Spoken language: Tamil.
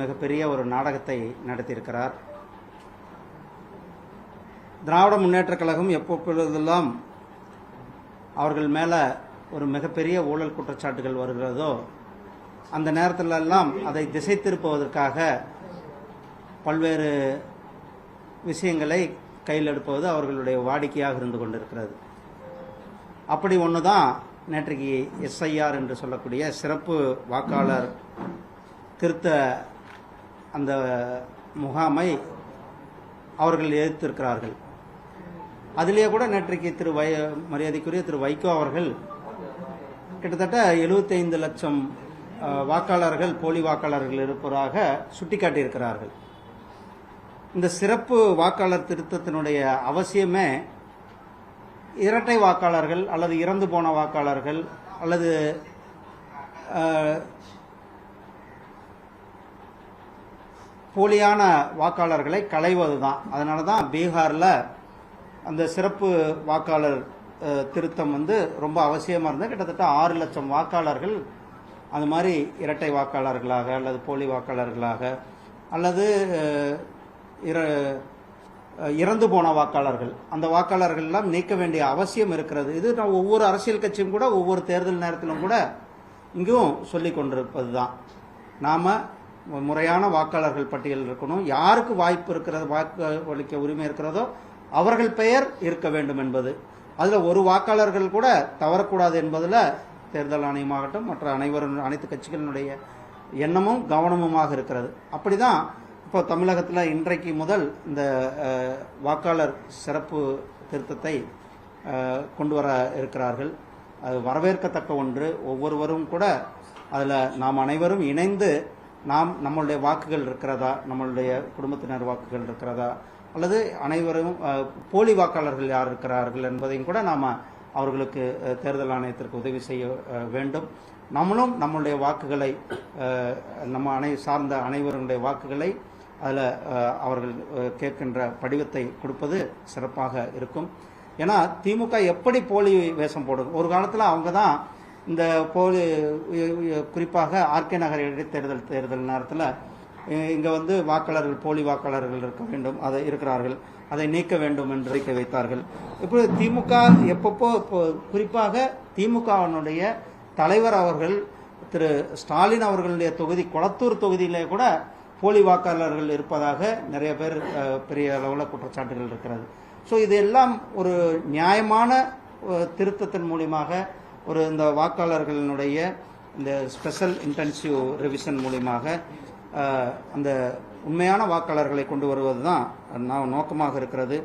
மிகப்பெரிய ஒரு நாடகத்தை நடத்தியிருக்கிறார். திராவிட முன்னேற்றக் கழகம் எப்பொழுதெல்லாம் அவர்கள் மேலே ஒரு மிகப்பெரிய ஊழல் குற்றச்சாட்டுகள் வருகிறதோ அந்த நேரத்திலெல்லாம் அதை திசை திருப்புவதற்காக பல்வேறு விஷயங்களை கையில் எடுப்பது அவர்களுடைய வாடிக்கையாக இருந்து கொண்டிருக்கிறது. அப்படி ஒன்று தான் நேற்றைக்கு எஸ்ஐஆர் என்று சொல்லக்கூடிய சிறப்பு வாக்காளர் திருத்த அந்த முகாமை அவர்கள் எதிர்த்திருக்கிறார்கள். அதிலேயே கூட நேற்றைக்கு திரு வை மரியாதைக்குரிய திரு வைகோ அவர்கள் கிட்டத்தட்ட 75 லட்சம் வாக்காளர்கள் போலி வாக்காளர்கள் இருப்பதாக சுட்டிக்காட்டியிருக்கிறார்கள். இந்த சிறப்பு வாக்காளர் திருத்தத்தினுடைய அவசியமே இரட்டை வாக்காளர்கள் அல்லது இறந்து போன வாக்காளர்கள் அல்லது போலியான வாக்காளர்களை களைவது தான் அதனால தான் பீகாரில் அந்த சிறப்பு வாக்காளர் திருத்தம் வந்து ரொம்ப அவசியமாக இருந்தது. கிட்டத்தட்ட ஆறு லட்சம் வாக்காளர்கள் அது மாதிரி இரட்டை வாக்காளர்களாக அல்லது போலி வாக்காளர்களாக அல்லது இற இறந்து போன வாக்காளர்கள். அந்த வாக்காளர்கள் எல்லாம் நீக்க வேண்டிய அவசியம் இருக்கிறது. இது நான் ஒவ்வொரு அரசியல் கட்சியும் கூட ஒவ்வொரு தேர்தல் நேரத்திலும் கூட இங்கும் சொல்லி கொண்டிருப்பது தான் நாம் முறையான வாக்காளர்கள் பட்டியல் இருக்கணும். யாருக்கு வாய்ப்பு இருக்கிறது வாக்கு அளிக்க உரிமை இருக்கிறதோ அவர்கள் பெயர் இருக்க வேண்டும் என்பது. அதில் ஒரு வாக்காளர்கள் கூட தவறக்கூடாது என்பதில் தேர்தல் ஆணையமாகட்டும் மற்ற அனைவரும் அனைத்து கட்சிகளினுடைய எண்ணமும் கவனமுமாக இருக்கிறது. அப்படிதான் இப்போ தமிழகத்தில் இன்றைக்கு முதல் இந்த வாக்காளர் சிறப்பு திருத்தத்தை கொண்டு வர இருக்கிறார்கள். அது வரவேற்கத்தக்க ஒன்று. ஒவ்வொருவரும் கூட அதில் நாம் அனைவரும் இணைந்து நாம் நம்மளுடைய வாக்குகள் இருக்கிறதா? நம்மளுடைய குடும்பத்தினர் வாக்குகள் இருக்கிறதா? அல்லது அனைவரும் போலி வாக்காளர்கள் யார் இருக்கிறார்கள் என்பதையும் கூட நாம் அவர்களுக்கு தேர்தல் ஆணையத்திற்கு உதவி செய்ய வேண்டும். நம்மளும் நம்மளுடைய வாக்குகளை நம்ம அனை சார்ந்த அனைவருடைய வாக்குகளை அதில் அவர்கள் கேட்கின்ற படிவத்தை கொடுப்பது சிறப்பாக இருக்கும். ஏன்னா திமுக எப்படி போலி வேஷம் போடும் ஒரு காலத்தில் அவங்க தான் இந்த போலி குறிப்பாக ஆர்கே நகர் இடைத்தேர்தல் தேர்தல் நேரத்தில் இங்கே வந்து வாக்காளர்கள் போலி வாக்காளர்கள் இருக்க வேண்டும் அதை இருக்கிறார்கள் அதை நீக்க வேண்டும் என்று அறிக்கை வைத்தார்கள். இப்படி திமுக எப்பப்போ இப்போ குறிப்பாக திமுகவினுடைய தலைவர் அவர்கள் திரு ஸ்டாலின் அவர்களுடைய தொகுதி கொளத்தூர் தொகுதியிலே கூட போலி வாக்காளர்கள் இருப்பதாக நிறைய பேர் பெரிய அளவில் குற்றச்சாட்டுகள் இருக்கிறது. ஸோ இது எல்லாம் ஒரு நியாயமான திருத்தத்தின் மூலியமாக ஒரு இந்த வாக்காளர்களினுடைய இந்த ஸ்பெஷல் இன்டென்சிவ் ரிவிஷன் மூலியமாக அந்த உண்மையான வாக்காளர்களை கொண்டு வருவது தான் நோக்கமாக இருக்கிறது.